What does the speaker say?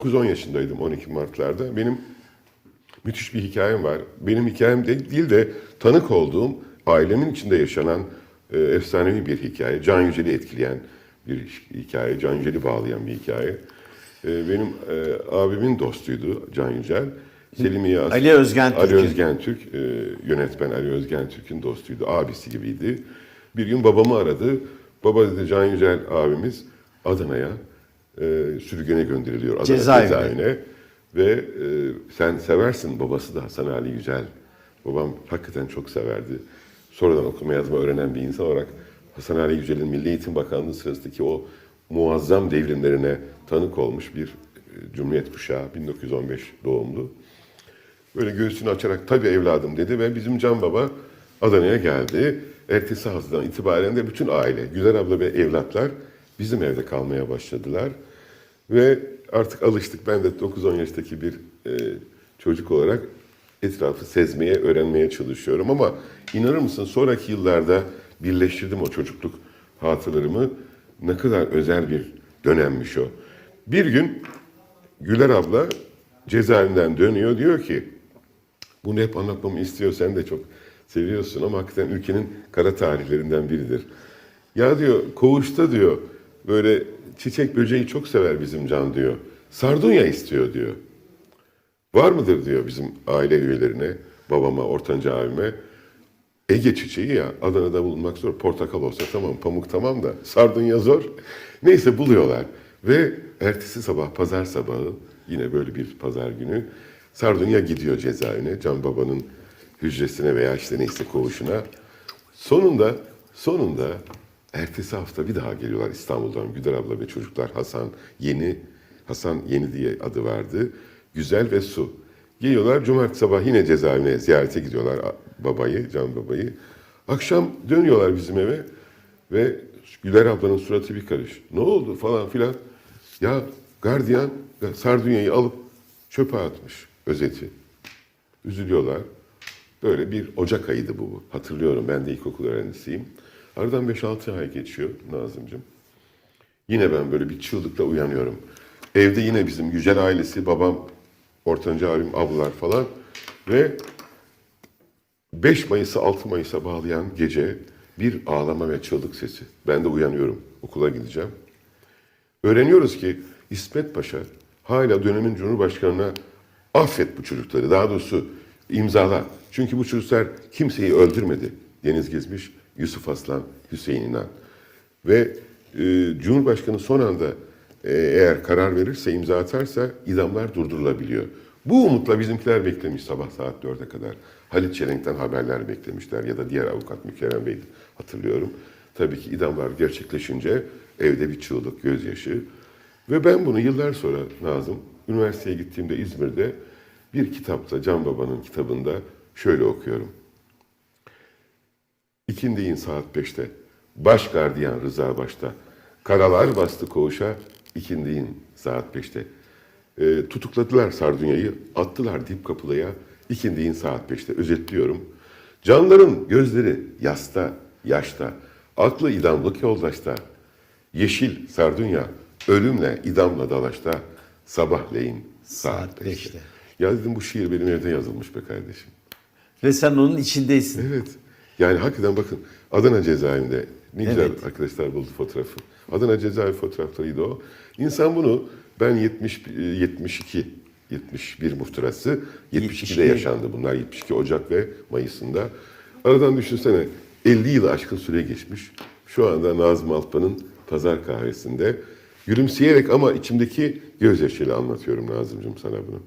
9-10 yaşındaydım 12 Mart'larda. Benim müthiş bir hikayem var. Benim hikayem de, değil de tanık olduğum ailemin içinde yaşanan e, efsanevi bir hikaye. Can Yücel'i etkileyen bir hikaye, Can Yücel'i bağlayan bir hikaye. E, benim e, abimin dostuydu Can Yücel. Selimiye As- Ali Özgen Ali Türk'ün. Özgen Türk, e, yönetmen Ali Özgen Türk'ün dostuydu, abisi gibiydi. Bir gün babamı aradı. Baba dedi Can Yücel abimiz Adana'ya e, sürgüne gönderiliyor. Adana Cezaevine. cezaevine. Ve e, sen seversin babası da Hasan Ali Yücel. Babam hakikaten çok severdi. Sonradan okuma yazma öğrenen bir insan olarak Hasan Ali Yücel'in Milli Eğitim Bakanlığı sırasındaki o muazzam devrimlerine tanık olmuş bir e, Cumhuriyet kuşağı 1915 doğumlu. Böyle göğsünü açarak tabii evladım dedi ve bizim Can Baba Adana'ya geldi. Ertesi haftadan itibaren de bütün aile, Güler abla ve evlatlar bizim evde kalmaya başladılar. Ve artık alıştık. Ben de 9-10 yaştaki bir e, çocuk olarak etrafı sezmeye, öğrenmeye çalışıyorum. Ama inanır mısın sonraki yıllarda birleştirdim o çocukluk hatıralarımı. Ne kadar özel bir dönemmiş o. Bir gün Güler abla cezaevinden dönüyor diyor ki bunu hep anlatmamı istiyor sen de çok seviyorsun ama hakikaten ülkenin kara tarihlerinden biridir. Ya diyor koğuşta diyor böyle çiçek böceği çok sever bizim can diyor. Sardunya istiyor diyor. Var mıdır diyor bizim aile üyelerine, babama, ortanca abime. Ege çiçeği ya Adana'da bulunmak zor. Portakal olsa tamam, pamuk tamam da sardunya zor. Neyse buluyorlar. Ve ertesi sabah, pazar sabahı yine böyle bir pazar günü sardunya gidiyor cezaevine. Can Baba'nın hücresine veya işte neyse koğuşuna. Sonunda, sonunda ertesi hafta bir daha geliyorlar İstanbul'dan. Güder abla ve çocuklar Hasan Yeni, Hasan Yeni diye adı vardı. Güzel ve Su. Geliyorlar cumartesi sabah yine cezaevine ziyarete gidiyorlar babayı, Can babayı. Akşam dönüyorlar bizim eve ve Güler ablanın suratı bir karış. Ne oldu falan filan. Ya gardiyan sardunyayı alıp çöpe atmış özeti. Üzülüyorlar. Böyle bir Ocak ayıydı bu. Hatırlıyorum ben de ilkokul öğrencisiyim. Aradan 5-6 ay geçiyor Nazımcığım. Yine ben böyle bir çığlıkla uyanıyorum. Evde yine bizim Yücel ailesi, babam, ortanca abim, ablalar falan. Ve 5 Mayıs'ı 6 Mayıs'a bağlayan gece bir ağlama ve çığlık sesi. Ben de uyanıyorum. Okula gideceğim. Öğreniyoruz ki İsmet Paşa hala dönemin Cumhurbaşkanı'na affet bu çocukları. Daha doğrusu imzala. Çünkü bu çocuklar kimseyi öldürmedi. Deniz Gezmiş, Yusuf Aslan, Hüseyin İnan. Ve e, Cumhurbaşkanı son anda e, eğer karar verirse, imza atarsa idamlar durdurulabiliyor. Bu umutla bizimkiler beklemiş sabah saat 4'e kadar. Halit Çelenk'ten haberler beklemişler ya da diğer avukat Mükerrem Bey hatırlıyorum. Tabii ki idamlar gerçekleşince evde bir çığlık, gözyaşı. Ve ben bunu yıllar sonra Nazım, üniversiteye gittiğimde İzmir'de bir kitapta, Can Baba'nın kitabında şöyle okuyorum. İkindiğin saat beşte. Baş gardiyan Rıza başta. Karalar bastı koğuşa. İkindiğin saat beşte. E, tutukladılar Sardunya'yı. Attılar dip kapılıya. İkindiğin saat beşte. Özetliyorum. Canların gözleri yasta, yaşta. Aklı idamlık yoldaşta. Yeşil Sardunya. Ölümle idamla dalaşta. Sabahleyin saat, Saat beşte. beşte. Ya dedim bu şiir benim evde yazılmış be kardeşim. Ve sen onun içindesin. Evet. Yani hakikaten bakın Adana cezaevinde ne güzel Evet. arkadaşlar buldu fotoğrafı. Adana cezaevi fotoğraflarıydı o. İnsan bunu ben 70 72 71 muhtırası 72'de 72. yaşandı bunlar 72 Ocak ve Mayıs'ında. Aradan düşünsene 50 yıl aşkın süre geçmiş. Şu anda Nazım Alpa'nın pazar kahvesinde gülümseyerek ama içimdeki gözyaşıyla anlatıyorum Nazımcığım sana bunu.